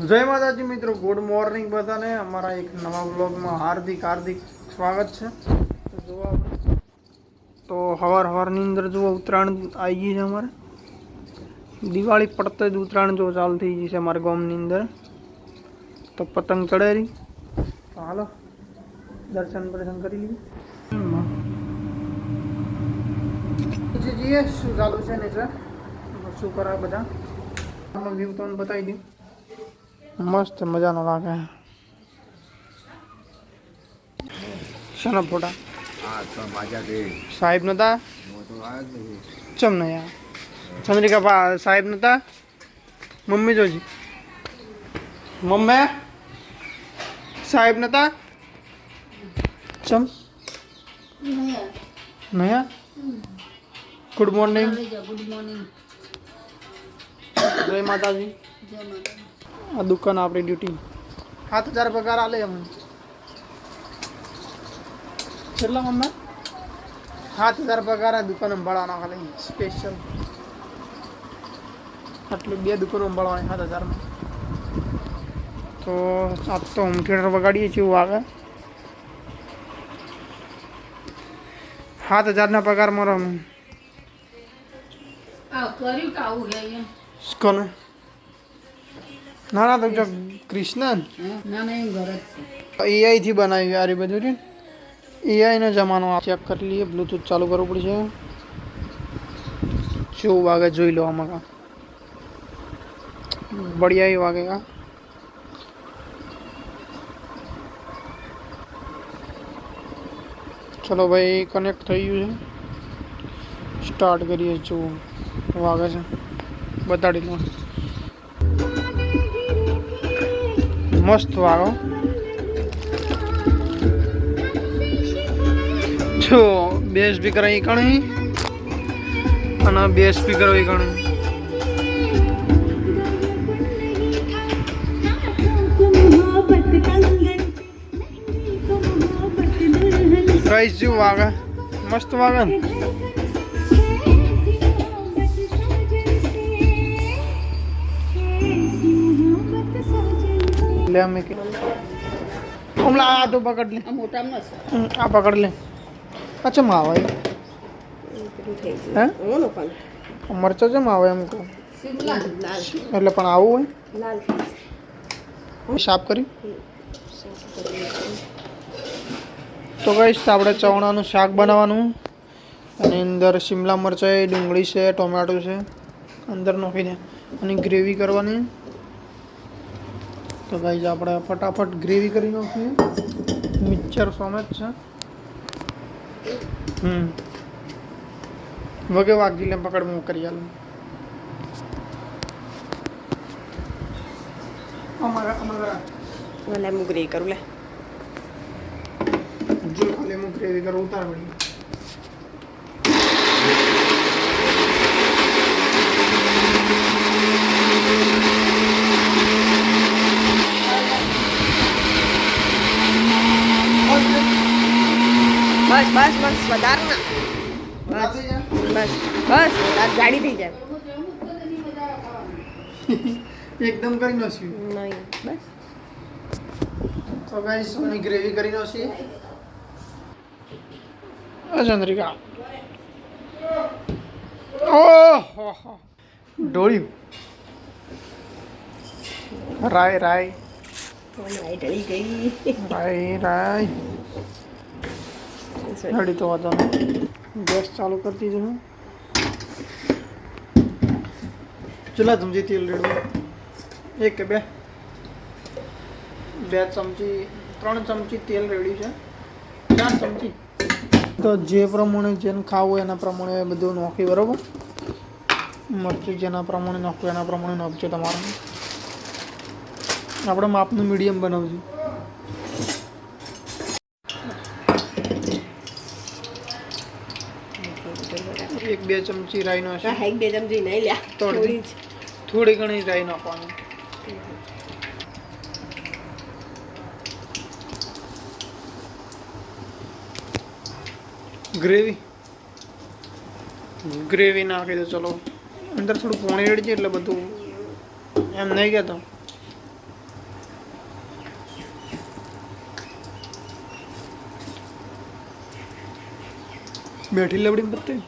જય માતાજી મિત્રો ગુડ મોર્નિંગ બધાને. અમારા એક નવા બ્લોગમાં હાર્દિક હાર્દિક સ્વાગત છે. જુઓ આપણે. તો હવાર હવારની અંદર જુઓ, ઉત્તરાયણ આવી ગઈ છે અમારે. દિવાળી પડતે જ ઉત્તરાયણ જો ચાલુ થઈ ગઈ છે અમારા ગામની અંદર. તો પતંગ ચડાવી. તો હાલો, દર્શન દર્શન કરી લીધું જઈએ શું ચાલુ છે ને સર શું કરે બધા? વ્યૂ તમને બતાવી દઉં. મસ્ત મજાનો લાગે શાના ફોટા હા તો માજા દે સાહેબ નતા હું તો આ જ નહીં ચમ ને યાર ચંદ્રિકા પા સાહેબ નતા મમ્મી જોજી મમ્મી સાહેબ નતા ચમ નયા ગુડ મોર્નિંગ ગુડ મોર્નિંગ જય માતાજી જય માતા આ દુકાન આપણી ડ્યુટી સાત હજાર પગાર આલે અમને કેટલા મમ્મી સાત હજાર પગાર આ દુકાન સંભાળવાના ખાલી સ્પેશિયલ આટલી બે દુકાનો સંભાળવાની સાત હજારમાં. તો આપ તો હોમ થિયેટર વગાડીએ છીએ એવું આવે સાત હજારના પગાર મારો કર્યું કે આવું હે કોને ના ના તો જો કૃષ્ણ હે? ના ના એમ ઘર જ છે. એઆઈ થી બનાવી આ બધું છે એઆઈ નો જમાનો આ ચેક કરી લઈએ બ્લૂટૂથ ચાલુ કરવું પડશે. શું વાગે જોઈ લો આમાં કા બઢિયા એ વાગે કા ચલો ભાઈ કનેક્ટ થઈ ગયું છે. સ્ટાર્ટ કરીએ જો વાગે છે. બતાડી દઉં. મસ્ત વાળો. જો, બે સ્પીકર અહીં કણી અને બે સ્પીકર અહીં કણી પ્રાઇસ જેવું વાગે? મસ્ત વાગે લે અમે કે હમણાં આ તો પકડ લે. મોટામાં આ પકડ લે. અચ્છા માં આવે? છે જેમ આવે એમ કહું? એટલે પણ આવું હોય? સાફ કરી? તો કહીશ આપણે ચવણાનું શાક બનાવવાનું. અને અંદર શિમલા મરચાં ડુંગળી છે ટોમેટો છે. અંદર નાખીને અને ગ્રેવી કરવાની. તો ગાઈઝ આપણે ફટાફટ ગ્રેવી કરી નાખીએ. મિક્સર સોમે જ છે. હમ. વગે વાગી લે પકડ હું કરી આલું. અમારા અમારા મને મુગરી કરું લે. જો ખાલી હું ગ્રેવી કરું ઉતાર વળી. બસ બસ બસ વધાર ના બસ બસ બસ ગાડી થઈ જાય. એકદમ કરી નાખ્યું. નહીં બસ. તો ગાઈસ ઓની ગ્રેવી કરી નાખીએ. આ ચંદ્રિકા. ઓહો ડોળ્યું. રાય રાય. રાય અડી ગઈ. રાય રાય. રેડી તો વાંધો નહીં. ગેસ ચાલુ કરી દીધું હું. ચૂલા ચમચી તેલ રેડવું. એક કે બે? બે ચમચી ત્રણ ચમચી તેલ રેડી છે. ચાર ચમચી. તો જે પ્રમાણે જેને ખાવું એના પ્રમાણે બધું નોખી બરાબર? મરચું જેના પ્રમાણે નાખવું એના પ્રમાણે નાખજો તમારે આપણે માપનું મીડિયમ બનાવજો. બે ચમચી રાઈ નો હા એક બે ચમચી નહીં લ્યા. થોડી થોડી ઘણી રાઈ નાખવાની ગ્રેવી. ગ્રેવી નાખી દો ચલો. અંદર થોડું પોણી રેડજે એટલે બધું એમ નહીં કહેતો. બેઠી લબડી પત્તી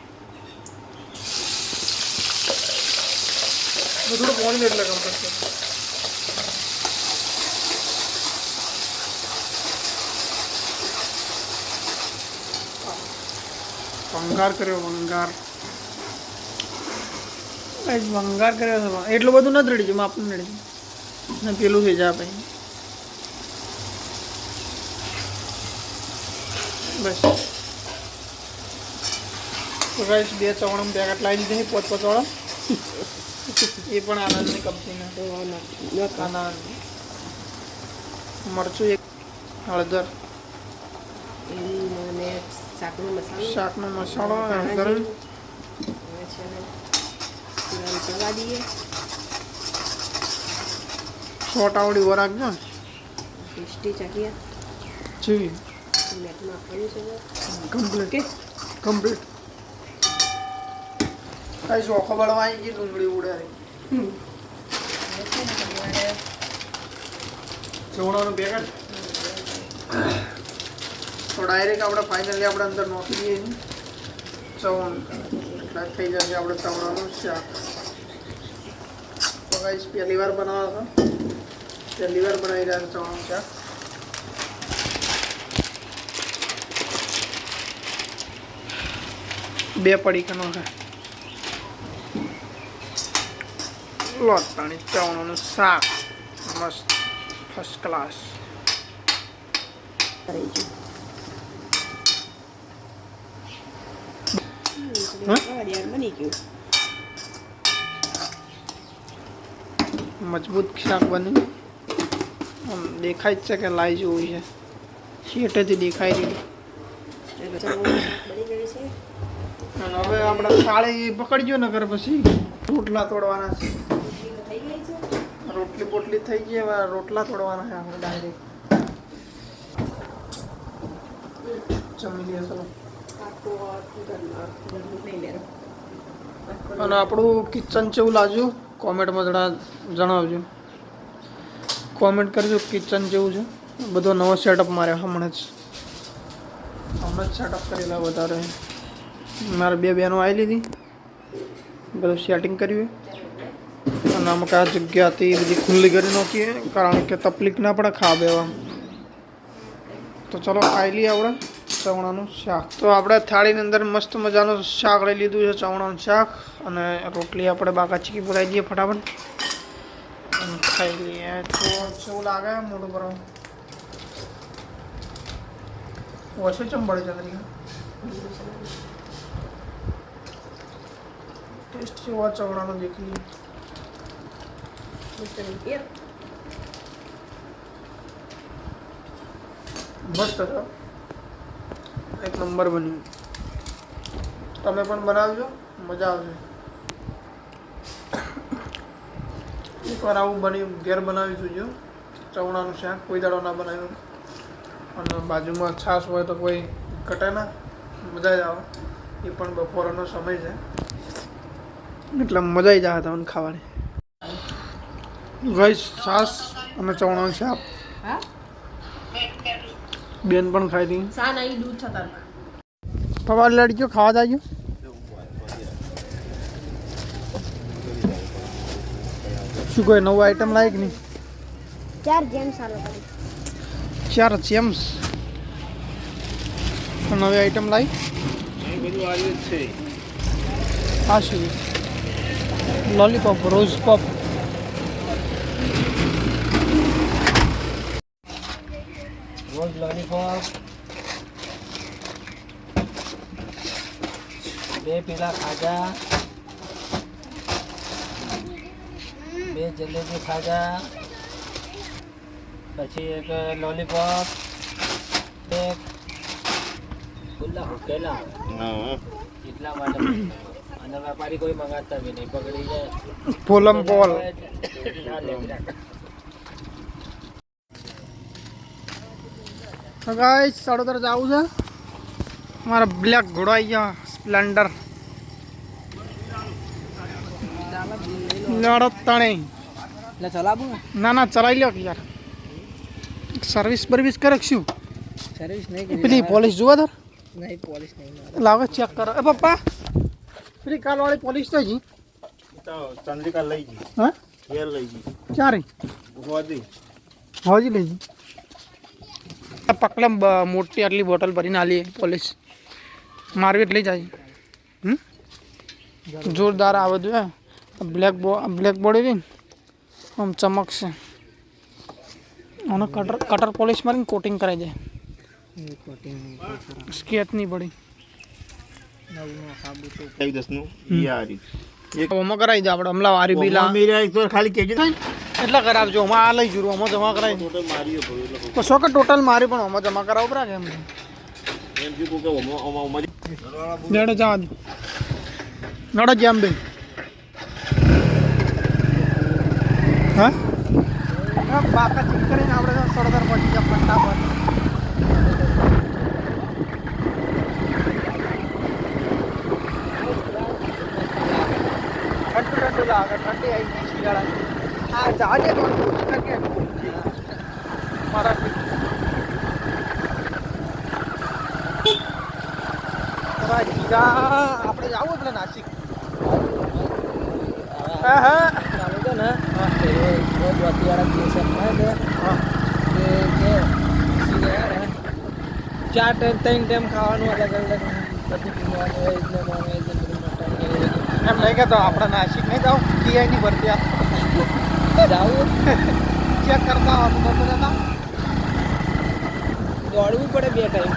થોડું પાણી એટલે કામ કરશે ભંગાર કર્યો ભંગાર કઈ ભંગાર કર્યો છે પણ એટલું બધું નથી રડી માપ નથી રડી ને પેલું થઈ જાય પછી બસ. તો ગાઈસ, બે ચવણ પેકેટ લાવી દીધી પોત પોત વાળા. એ પણ આનંદની કંપનીના આનંદ મરચું એક હળદર. અને શાકનો મસાલો. શાકનો મસાલો હળદર. હવે છે ને ગરમ કરવા દઈએ. કઈ શોખો બળવા આવી ગઈ ડુંગળી ઉડે ચવણાનું પેકેટ તો ડાયરેક્ટ આપણે ફાઇનલી આપણે અંદર નોખી દઈએ. ચવણ એટલે થઈ જશે આપણે ચવણાનું શાક. તો ગાઈસ પહેલી વાર બનાવવા હતા પહેલી વાર બનાવી રહ્યા છે ચવણાનું શાક. બે પડીકાનો છે. લોટ પાણી ચવણાનું શાક મસ્ત ફર્સ્ટ ક્લાસ મજબૂત શાક બન્યું આમ દેખાય જ છે કે લાઈ જેવું છે. શેટેથી દેખાય રહ્યું હવે આપણે થાળી પકડજો નગર ઘર પછી. રોટલા તોડવાના છે રોટલી તો થઈ ગઈ છે રોટલી પોટલી થઈ ગઈ, હવે રોટલા તોડવાના છે આપણે ડાયરેક્ટ જમી લઈએ અને આપણું કિચન જેવું લાજુ કોમેન્ટમાં જણા જણાવજો. કોમેન્ટ કરજો કિચન જેવું છે. બધો નવો સેટઅપ માર્યો હમણાં જ. હમણાં જ સેટઅપ કરેલા વધારે. મારે બે બહેનો આવી લીધી. બધું સેટિંગ કર્યું. અને અમુક આ જગ્યા હતી એ બધી ખુલ્લી કરી નહોતી કારણ કે તકલીફ ના પડે ખા બેવા. તો ચલો ખાઈ લઈએ આપણે ચવણાનું શાક. તો આપણે થાળીની અંદર મસ્ત મજાનું શાક લઈ લીધું છે, ચવણાનું શાક અને રોટલી આપણે બાકા ચીકી પુરાઈ દઈએ ફટાફટ. અને ખાઈ લઈએ. તો કેવું લાગે મોટું પર? ઓછું ચંબળે છે તરીકે ટેસ્ટ જેવા ચવણાનો દેખી લઈએ મસ્ત હતો. એક નંબર બન્યું તમે પણ બનાવજો, મજા આવશે. એકવાર આવું બની, ઘેર બનાવી જોજો ચવણાનું શાક, કોઈ દાડો ના બનાવ્યું અને બાજુમાં છાશ હોય તો કોઈ ઘટે ના. મજા જ આવે. એ પણ બપોરનો સમય છે. એટલે મજા જ આવે તમને ખાવાની. ગઈ સાસ અને ચવણાનું શાક. હા? બેન પણ ખાઈ હતી. સા નહીં દૂધ તમારી લડકીઓ ખાવા જાય શું કોઈ નવું આઈટમ લાયક નહીં? ચાર જેમ્સ ચાર ચેમ્સ નવી આઈટમ લાવી બધું આવ્યું છે. આ શું lollipop rose pop rose lollipop બે પેલા ખાજા. બે જલેબી ખાજા. પછી એક લોલીપોપ એક ખુલ્લા હુકેલા એટલા માટે અને વેપારી કોઈ મંગાતા બી નહીં. પકડી જાય પોલમ પોલ ના લે. તો ગાઈસ સડોતર જવું છે મારા બ્લેક ઘોડો આવી ગયા સ્પ્લેન્ડર લડો તણે એટલે ચલાવું ના ના ચલાવી લ્યો કે યાર સર્વિસ બર્વિસ કરે કે શું સર્વિસ નહીં પેલી પોલીસ જુઓ તાર નહીં પોલીસ નહીં મારે લાવો ચેક કરો એ પપ્પા પેલી કાલવાળી પોલીસ તો જી ચંદ્રિકા લઈ ગઈ હા ઘેર લઈ ગઈ ક્યારે હોદી હોજી લેજી આ પકડે બ- મોટી આટલી બોટલ ભરીને આલી પોલીસ. મારવી એટલી જાય જોરદાર આવે છે બ્લેક બો બ્લેક બોડી રહી આમ ચમકશે. અને કટર કટર પોલીસ મારીને કોટિંગ કરાઈ જાય સ્કેચ નહીં પડી. એક દસનું? ઈ આ એક ઓમાં કરાવી દે આપણે હમણાં વારી બી મેરા તો ખાલી કેજી એટલા કરાવજો આમાં આ લઈ જુરું આમાં જમા કરાવી ટોટલ માર્યો ભરો એટલે તો સો કે ટોટલ મારી પણ આમાં જમા કરાવો પરા કેમ એમ થયું કે ઓમો ઓમો ઓમો નડો જવા દે નડો જેમ બે હા? હા, બાકા ચીક કરીને આપણે તો સડતર પહોંચી જાય ફટાફટ. ઠંડુ ઠંડુ લાગે ઠંડી આવી ગઈ કે મારા આપણે જવું એટલે નાસિક હા હા ને ચાર ટાઈમ ત્રણ ટાઈમ ખાવાનું અલગ અલગ એમ નહીં કે તો આપણે નાસિક નહીં જાવ ટીઆઈની ભરતી. જાવું. ચેક કરતા આવતું નતું રહેતા દોડવું પડે બે ટાઈમ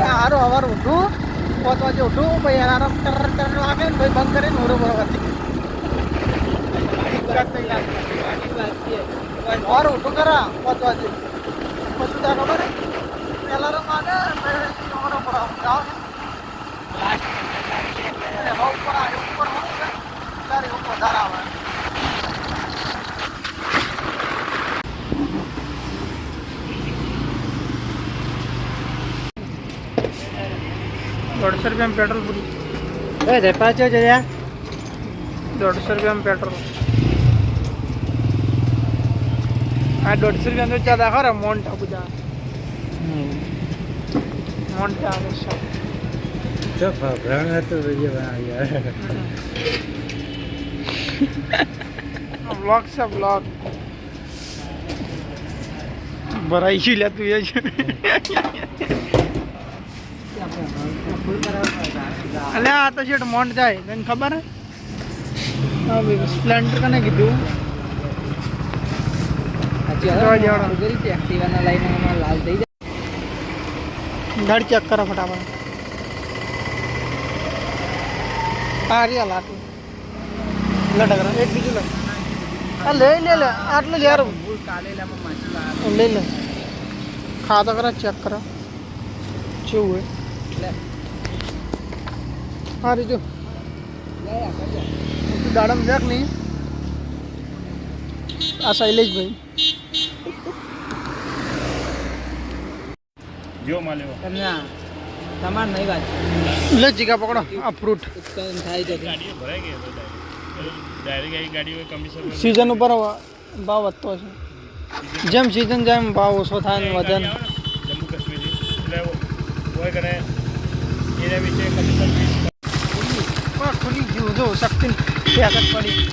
સારું અવાર ઉઠું. પાંચ વાગે ઉઠું પછી અલાર્મ ટર ટર આવે ને પછી બંધ કરીને ઉરો બરોબર વાર ઉઠું કરા પાંચ વાગે. પછી ત્યાં ખબર? એલાર્મ આવે પછી ઉરો બરોબર આવે. ઉપર ઉપર ઉપર ઉપર ઉપર ઉપર ઉપર વધારે આવે દોઢસો રૂપિયામાં પેટ્રોલ પૂરી એ પાછો છે યાર દોઢસો રૂપિયામાં પેટ્રોલ આ દોઢસો રૂપિયાનું ચા દાખો રે મોન્ટા બધા મોન્ટા આવે છે જો ભગવાન હતું વીડિયો બનાવી બ્લોગ છે બ્લોગ ભરાઈ ગયું લે તું એ છે અલે આ તો શેઠ મોન્ટ જાય. તને ખબર હે? હા ભાઈ સ્પ્લેન્ડર કને કીધું? જોવા જેવડો. એક્ટિવાના લાઈનમાં લાલ થઈ જાય. ગાડી ચેક કરો ફટાફટ. આ રિયા લાટું લટક રહ્યા. એક બીજું લે આ લઈ લે લે. આટલું જ યાર કાલેલામાં માછલા લઈ લે ખાતો કરો ચેક કરો. કેવું હોય. લે હા રીજો. દાડમ જાક નહીં આ શૈલેષભાઈ જો માલ્યો તમને તમાર નહીં વાત. લે જીગા પકડો. આ ફ્રૂટ ઉત્પન્ન થાય છે. ગાડી ભરાઈ ગઈ ડાયરેક્ટ આવી ગાડી કમિશન સીઝન ઉપર ભાવ વધતો છે. જેમ સીઝન જાય એમ ભાવ ઓછો થાય ને વજન જમ્મુ કાશ્મીરથી. એટલે હોય કરે. એના વિશે કમિશન પણ ખુલી ગયું જો શક્તિ તાકાત પડી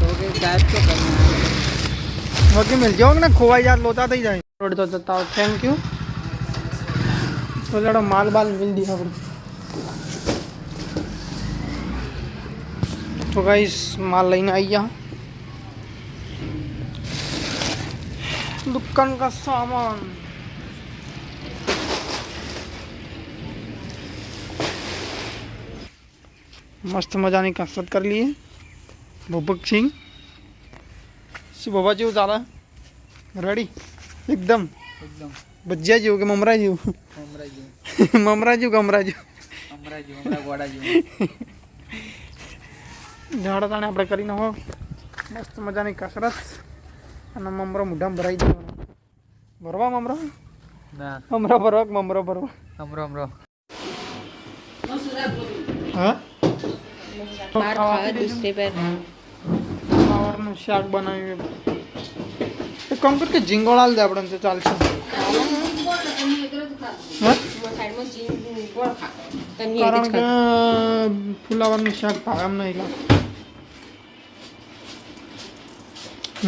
રોગે સાહેબ તો કરના બાકી મિલ જાઓ ને ખોવાઈ જાય લોતા થઈ જાય રોડ તો જતા થેન્ક યુ તો લડો માલ બાલ મિલ દી આપણે તો ગાઈસ માલ લઈને આવી ગયા दुकान का सामान મસ્ત મજાની કસરત કરી લઈએ. ભૂપક સિંહ. શું બાબા જેવું ચાલે? રેડી? એકદમ? એકદમ. ભજીયા જેવું કે મમરા જેવું? મમરા જેવું. મમરા જેવું કે જેવું? હમણાં જેવું હમણાં ગોડા જેવું. ઝાડા તાણે આપણે કરી નાખો. મસ્ત મજાની કસરત. અને મમરો મોઢામાં ભરાઈ જવાનો. ભરવા મમરો? ના. મમરો ભરવા મમરો ભરવા? મમરો મમરો હા? બાર ખાવા દૂસરે પર. ફ્લાવરનું શાક બનાવ્યું. એક કામ કર કે ઝીંગોળાલ દે આપણે તો ચાલશે. હા? સાઈડમાં પછી કોણ ખા તને કારણ કે ફુલાવરનું શાક ભાવે એમ નહીં લાગે.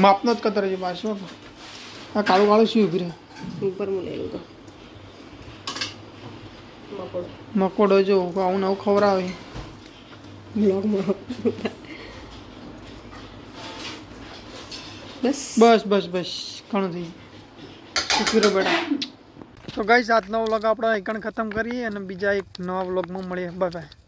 માપનો જ કતર છે પાછું આ કાળું કાળું શું ઊભી રહે? ઉપર હું લઈ લઉં તો. મકોડો. મકોડો જો આવું નવું ખવડાવે. બ્લોગમાં. બસ બસ બસ. બસ ઘણું થઈ સુખીરો બેટા તો ગાઈસ આજનો વ્લોગ આપણે એકણ ખતમ કરીએ અને બીજા એક નવા વ્લોગમાં મળીએ. Bye bye